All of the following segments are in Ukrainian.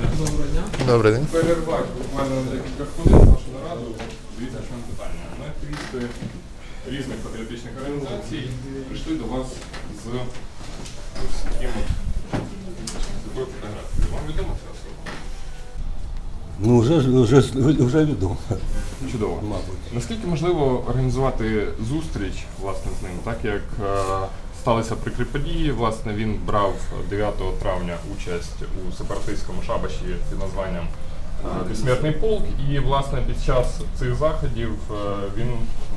Доброго дня. Добрий день. перервати буквально на декілька хвилин нашу нараду. Дивіться, що нам питання. Ми активісти різних патріотичних організацій прийшли до вас з ось таким з такою фотографією. Вам відома ця особа? Ну, вже, вже, вже відомо, Чудово. мабуть. Наскільки можливо організувати зустріч власне з ним, так як е, сталися прикрі події, власне, він брав 9 травня участь у сепаратистському шабаші під названням е, Безсмертний полк, і власне під час цих заходів е, він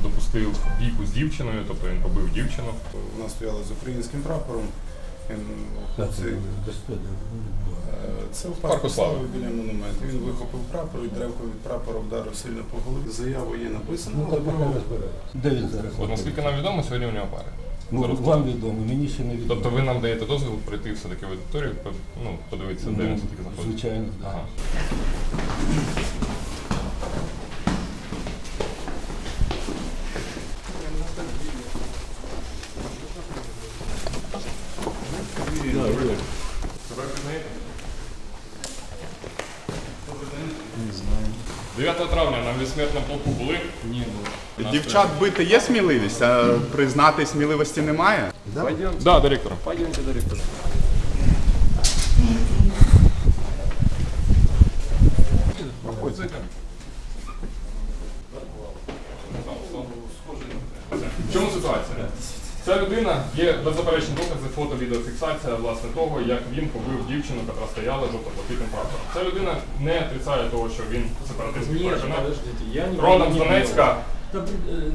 допустив бійку з дівчиною, тобто він побив дівчину. Вона стояла з українським прапором. Е, це в Парку Слави. біля монументу. Він вихопив прапор і древко від прапора вдарив сильно по голові. Заяву є написано, Ну, але. Де він зараз? Наскільки нам відомо, сьогодні у нього пари. Ну, Зараз вам відомо, мені ще не відомо. Тобто ви нам даєте дозвіл прийти все-таки в аудиторію, ну, подивитися, де він Ну, все-таки знаходиться? Звичайно, так. Ага. 9 травня на безсмертному полку були? Ні, були. Дівчат бити є сміливість, а признати сміливості немає. Да, директор. Пойдемте до Людина є беззаперечні докази, фото, відеофіксація власне того, як він побив дівчину, яка стояла жовто-блакитним прапором. Ця людина не отрицає того, що він сепаратистський Нет, переконав. подождите, я не Родом з не Донецька. Та, е,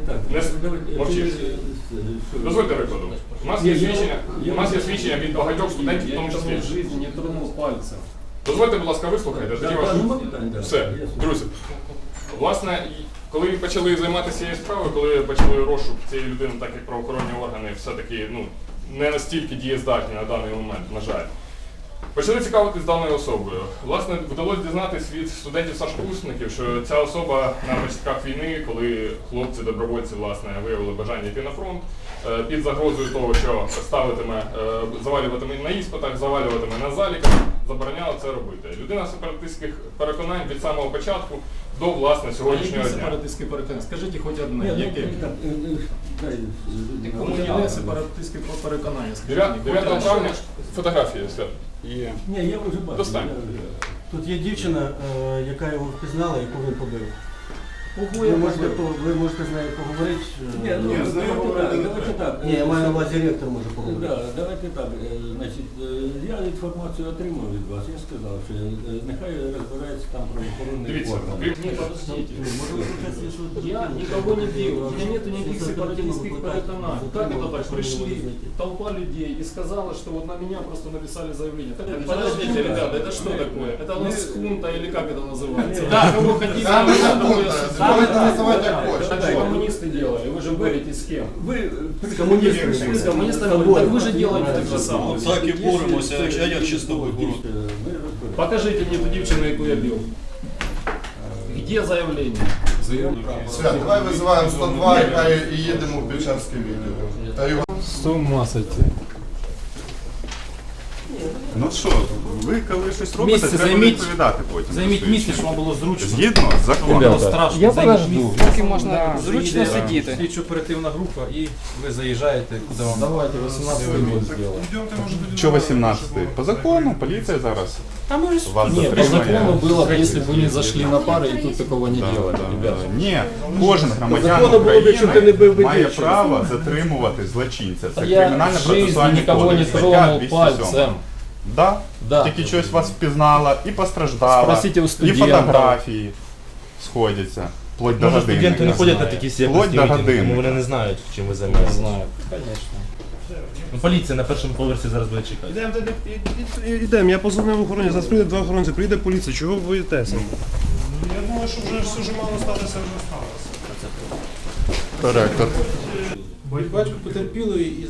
так, Не с- давайте, мовчиш. е, е, Дозвольте викладу. У нас є Ні, я- свідчення, я- у нас є свідчення від багатьох студентів, в Я тому числі. в жизни не тронул пальцем. Дозвольте, будь ласка, вислухайте. Да, Тоді да, питань, да. Все, друзі. Власне, коли почали займатися цією справою, коли почали розшук цієї людини, так як правоохоронні органи все-таки ну, не настільки дієздатні на даний момент, на жаль. Почали цікавитись даною особою. Власне, вдалося дізнатись від студентів сашкурсників, що ця особа на початках війни, коли хлопці-добровольці власне виявили бажання йти на фронт, е, під загрозою того, що ставитиме, е, завалюватиме на іспитах, завалюватиме на заліках, забороняла це робити. Людина сепаратистських переконань від самого початку до власне сьогоднішнього які дня. сепаратистські переконання? Скажіть хоч одне. Яке? е, е, е, е, є сепаратистські переконання? Скажіть 9, мені. 9 Хоч травня фотографія є. Ні, я вже бачу. Достань. Тут є дівчина, е, яка його впізнала, яку він побив. Кого Ви я можете, побив? по- ви можете з нею поговорити. е, Ні, ну, Ні, з нею давайте говорити так, не давайте треба. так. Ні, я маю на увазі ректор може Да, поговорити. давайте так. е, Значить, е, я інформацію отримав від вас. Я сказав, що е, нехай розбирається там правоохоронний Дивіться, орган. крім Не, подождите. Може, ви хочете, що Я никого не бил, у меня нет никаких сепаратистских переконаний. Как это так? Пришли толпа людей и сказала, что вот на меня просто написали заявление. Так, Нет, подождите, это ребята, это что Нет, такое? Это у мы- нас хунта или как это называется? Да, кого хотите, да, мы это не такое хунта, создали. давайте называть как Да, хочешь. Так же коммунисты делали, вы же говорите с кем? Ви е, З комуністами. Вы с коммунистами, так вы же делаете так же самое. Так і боремося, якщо я чисто Ми вибору. розберемо. Покажите мне ту девчину, яку я бил. Где заявление? Свят, давай визиваємо 102 і хай і їдемо в Печерське відділ. Та його С ума сойти. Ну що, ви коли щось робите, Місце треба займіть- відповідати потім. Займіть за місце, свої щоб вам було зручно. вчинки. Згідно з законом. Було страшно. Я Займіть подожду. місце. Поки можна зручно Заїде сидіти. Слідчо оперативна група і ви заїжджаєте, куди вам Давайте 18 минут сделаем. Що 18 По закону поліція зараз вас Нет, по затримує. закону было бы, если бы вы не зашли на пары и тут такого не Да, делали, да, ребята. да. Ні, кожен громадян закону було б, якщо ти не бив би України має дівчину. право затримувати злочинця. Це Я кримінальне в жизни процесуальний никого не кодекс, стаття тронул 207. пальцем. Да? Да. Тільки щось вас впізнала і постраждала, Спросите у і фотографії сходяться. Вплоть до Може, годинника. студенти не ходять на такі Вплоть до мітинги, тому годинника. вони не знають, чим ви Не займаєтесь. знаю, конечно. Ну, поліція на першому поверсі зараз буде чекати. Йдемо, йдемо, я позвонив охороні, зараз прийде два охоронці, прийде поліція, чого ви боїтеся? Я думаю, що вже все ж мало сталося, вже сталося. Ректор. Батько потерпілої і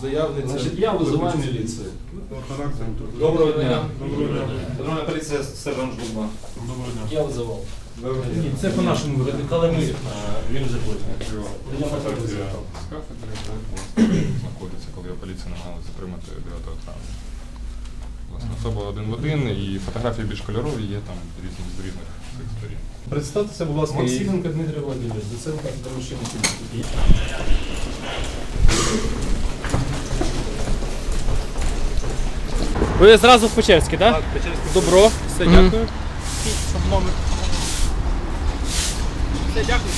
заявниця. Значит, я вызываю милицию. Доброго дня. Патрульна поліція, сержант Журба. Я вызывал. Ні, це по-нашому викликали ми, а він вже потім. Фотографія з кафедри, де знаходиться, коли поліція намагалася затримати 9 травня. Власне, особа один в один, і фотографії більш кольорові є там різні з різних цих сторін. Представтеся, будь ласка, Максименко Дмитрий Владимирович, доцент кафедри мужчин і. Ви зразу в Печерській, так? Так, Печерський. Добро, все, дякую. Все, дякую.